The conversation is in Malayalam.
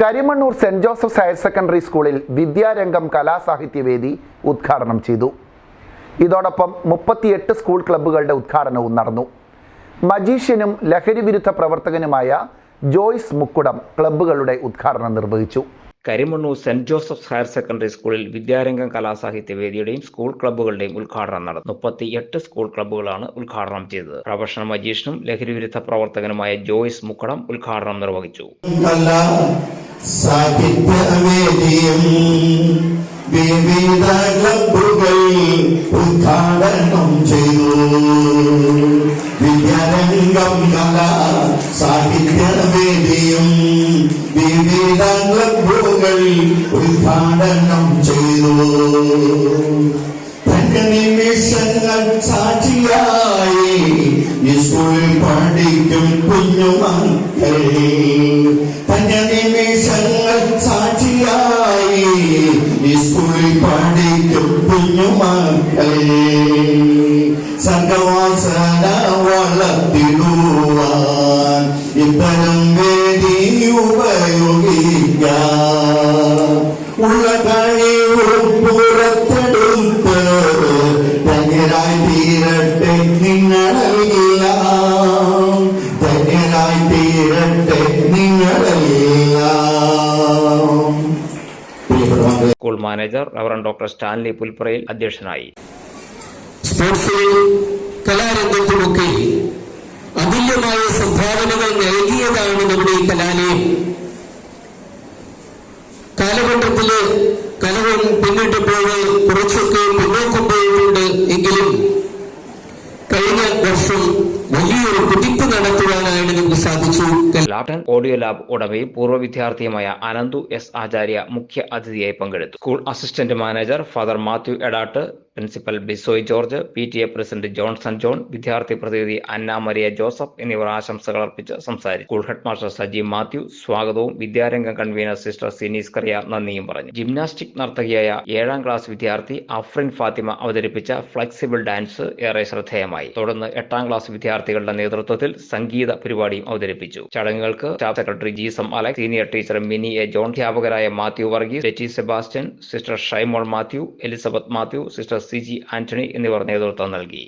Karimannoor Saint Joseph's Higher Secondary സ്കൂളിൽ വിദ്യാരംഗം കലാസാഹിത്യവേദി ഉദ്ഘാടനം ചെയ്തു. ഇതോടൊപ്പം മുപ്പത്തിയെട്ട് സ്കൂൾ ക്ലബ്ബുകളുടെ ഉദ്ഘാടനവും നടന്നു. മജീഷ്യനും ലഹരിവിരുദ്ധ പ്രവർത്തകനുമായ ജോയ്സ് മുക്കുടം ക്ലബ്ബുകളുടെ ഉദ്ഘാടനം നിർവഹിച്ചു. Karimannoor Saint Joseph's Higher Secondary സ്കൂളിൽ വിദ്യാരംഗം കലാസാഹിത്യ വേദിയുടെയും സ്കൂൾ ക്ലബ്ബുകളുടെയും ഉദ്ഘാടനം നടന്നു. മുപ്പത്തി എട്ട് സ്കൂൾ ക്ലബ്ബുകളാണ് ഉദ്ഘാടനം ചെയ്തത്. പ്രൊഫഷണൽ മജീഷ്യനും ലഹരിവിരുദ്ധ പ്രവർത്തകനുമായ ജോയ്സ് മുക്കടം ഉദ്ഘാടനം നിർവഹിച്ചു. സാഹിത്യവേദിയും വിവിധ ക്ലബുകൾ ഉദ്ഘാടനം ചെയ്തു. വിദ്യാരംഗം കല സാഹിത്യവേദിയും വിവിധ ക്ലബുകൾ ഉദ്ഘാടനം ചെയ്തു. തന്റെ നിമിഷങ്ങൾ സാക്ഷിയായി സ്കൂളിൽ പഠിക്കും കുഞ്ഞുമക്കൾ സർഗവാസന വളർത്തിടുവാൻ ഇത്തരം വേദി ഉപയോഗിക്കാം. ഉള്ള കഴിവും പുറത്തെടുത്ത് ധന്യരായി തീരട്ടെ നിങ്ങളെല്ലാം manager reverend doctor Stanley Pulparayil അധ്യക്ഷനായി. സ്പോർട്സിലും കലാരംഗത്തുമൊക്കെ അതുല്യമായ സംഭാവനകൾ നൽകിയതാണ് നമ്മുടെ ഈ കലാലയം. കാലഘട്ടത്തിൽ കലകൾ പിന്നിട്ടപ്പോൾ കുറച്ചൊക്കെ പിന്നോക്കം പോയിട്ടുണ്ട് എങ്കിലും കഴിഞ്ഞ വർഷം വലിയൊരു കുതിപ്പ് നടത്തുവാനായിട്ട് നമുക്ക് സാധിച്ചു. ലാപ്ടൺ ഓഡിയോ ലാബ് ഉടമയും പൂർവ വിദ്യാർത്ഥിയുമായ അനന്തു എസ് ആചാര്യ മുഖ്യ അതിഥിയായി പങ്കെടുത്തു. School assistant manager father Mathew Edattu principal Bisoy George P T A president Johnson John വിദ്യാർത്ഥി പ്രതിനിധി അന്ന മരിയ ജോസഫ് എന്നിവർ ആശംസകൾ അർപ്പിച്ച് സംസാരിച്ചു. School head master Sajeev Mathew സ്വാഗതവും വിദ്യാരംഗം കൺവീനർ സിസ്റ്റർ സിനീസ് കറിയ നന്ദിയും പറഞ്ഞു. ജിംനാസ്റ്റിക് നർത്തകിയായ ഏഴാം ക്ലാസ് വിദ്യാർത്ഥി അഫ്രിൻ ഫാത്തിമ അവതരിപ്പിച്ച ഫ്ലെക്സിബിൾ ഡാൻസ് ഏറെ ശ്രദ്ധേയമായി. തുടർന്ന് എട്ടാം ക്ലാസ് വിദ്യാർത്ഥികളുടെ നേതൃത്വത്തിൽ സംഗീത പരിപാടിയും അവതരിപ്പിച്ചു. ചടങ്ങുകൾക്ക് staff secretary G Sam Alex senior teacher Mini A John അധ്യാപകരായ Mathew Varghese Jetty Sebastian sister Shymol Mathew Elizabeth Mathew sister C G Antony എന്നിവർ നേതൃത്വം നൽകി.